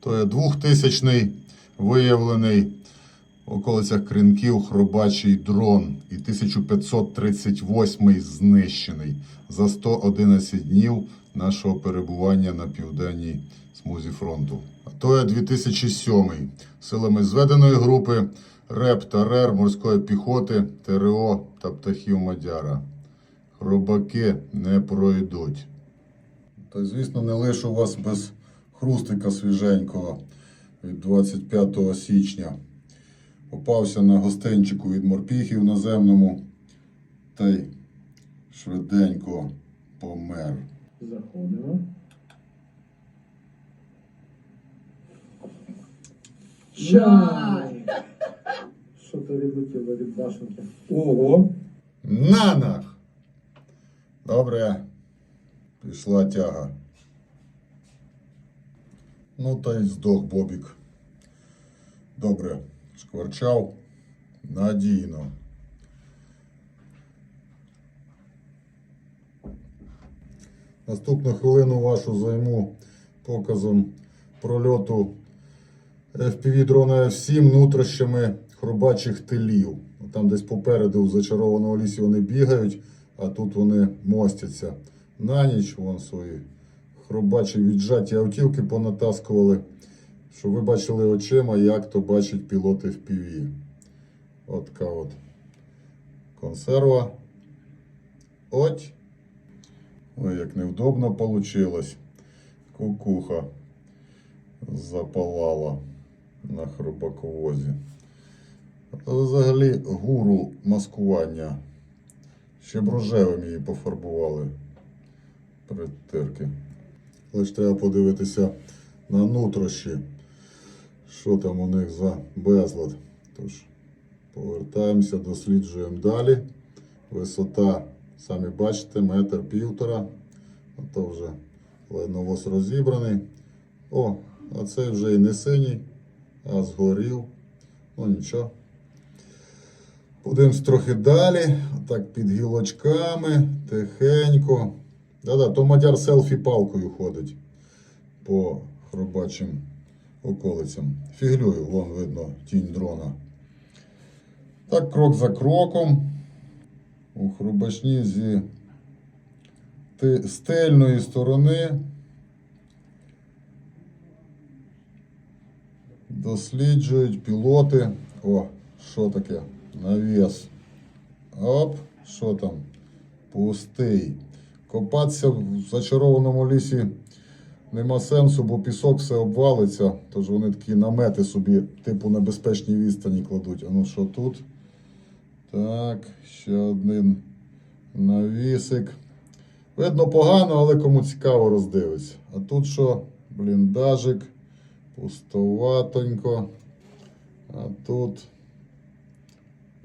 То є 2000 виявлений в околицях Кринків хробачий дрон і 1538 знищений за 111 днів нашого перебування на південній смузі фронту. А то є 2007 силами зведеної групи РЕП та РЕР морської піхоти, ТРО та птахів Мадяра. Хробаки не пройдуть. Та, звісно, не лишу вас без хрустика свіженького від 25 січня. Попався на гостинчику від морпіхів наземному та й швиденько помер. Заходимо. Чай! Що то відлетіло від башенки? Ого! На нах! Добре. Пішла тяга. Ну та й здох Бобік. Добре. Шкварчав. Надійно. Наступну хвилину вашу займу показом прольоту FPV дрона F7 нутрощами хробачих тилів. Там десь попереду в зачарованому лісі вони бігають, а тут вони мостяться. На ніч вон свої хробачі віджаті автівки понатаскували, щоб ви бачили очима, як то бачать пілоти FPV. От така от консерва. От. Ой, як невдобно получилось. Кукуха запалала на хробаковозі. Взагалі гуру маскування. Ще б рожевим її пофарбували. Притирки. Лише треба подивитися на нутрощі. Що там у них за безлад. Тож, повертаємося, досліджуємо далі. Висота, самі бачите, метр півтора. А то вже леновоз розібраний. О, а цей вже і не синій, а згорів. Ну нічого. Подивимось трохи далі. Так під гілочками, тихенько. Да-да, то мадяр селфі палкою ходить по хробачим околицям. Фіглюю, вон видно тінь дрона. Так, крок за кроком. У хробачні зі тильної сторони. Досліджують пілоти. О, що таке? Навіс. Оп, що там? Пустий. Копатися в зачарованому лісі нема сенсу, бо пісок все обвалиться. Тож вони такі намети собі, типу на безпечній відстані кладуть. А ну що тут? Так, ще один навісик. Видно погано, але кому цікаво роздивиться. А тут що? Бліндажик. Пустоватонько. А тут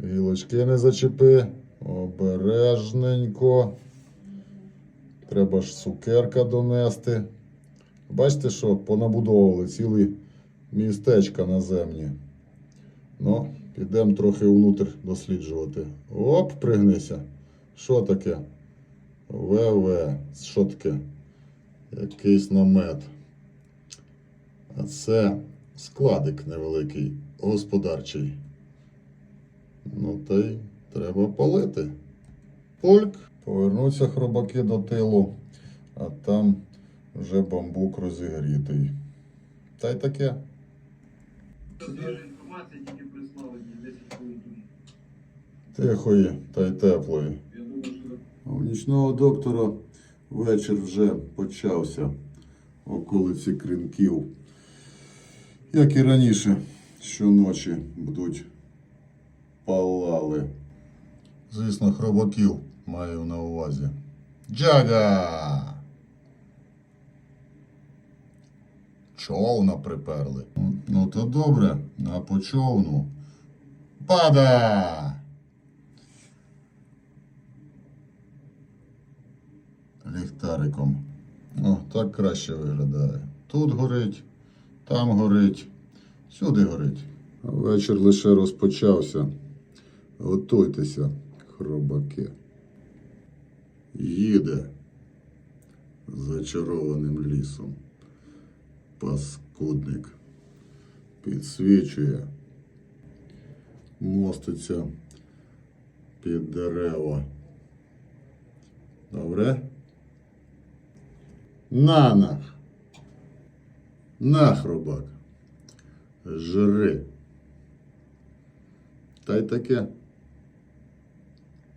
гілочки не зачепи. Обережненько. Треба ж цукерка донести. Бачите, що понабудовували цілі містечка наземні. Ну, підемо трохи внутрь досліджувати. Оп, пригнися. Що таке? ВВ. Що таке? Якийсь намет. А це складик невеликий, господарчий. Ну та й треба палити. Польк. Повернуться хробаки до тилу, а там вже бамбук розігрітий. Та й таке. Свіжа інформація тільки прислали їй 10 хвилин тому. Тихої та й теплої. У нічного доктора вечір вже почався в околиці кринків. Як і раніше, щоночі будуть палали. Звісно, хробаків маю на увазі. Джага! Човна приперли. Ну то добре, а по човну. Пада! ліхтариком. О, так краще виглядає. Тут горить, там горить, сюди горить. Вечір лише розпочався. Готуйтеся, хробаки. Їде зачарованим лісом. Паскудник. Підсвічує. Моститься під дерева. Добре? На нах. На, хробак. Жри. Та й таке.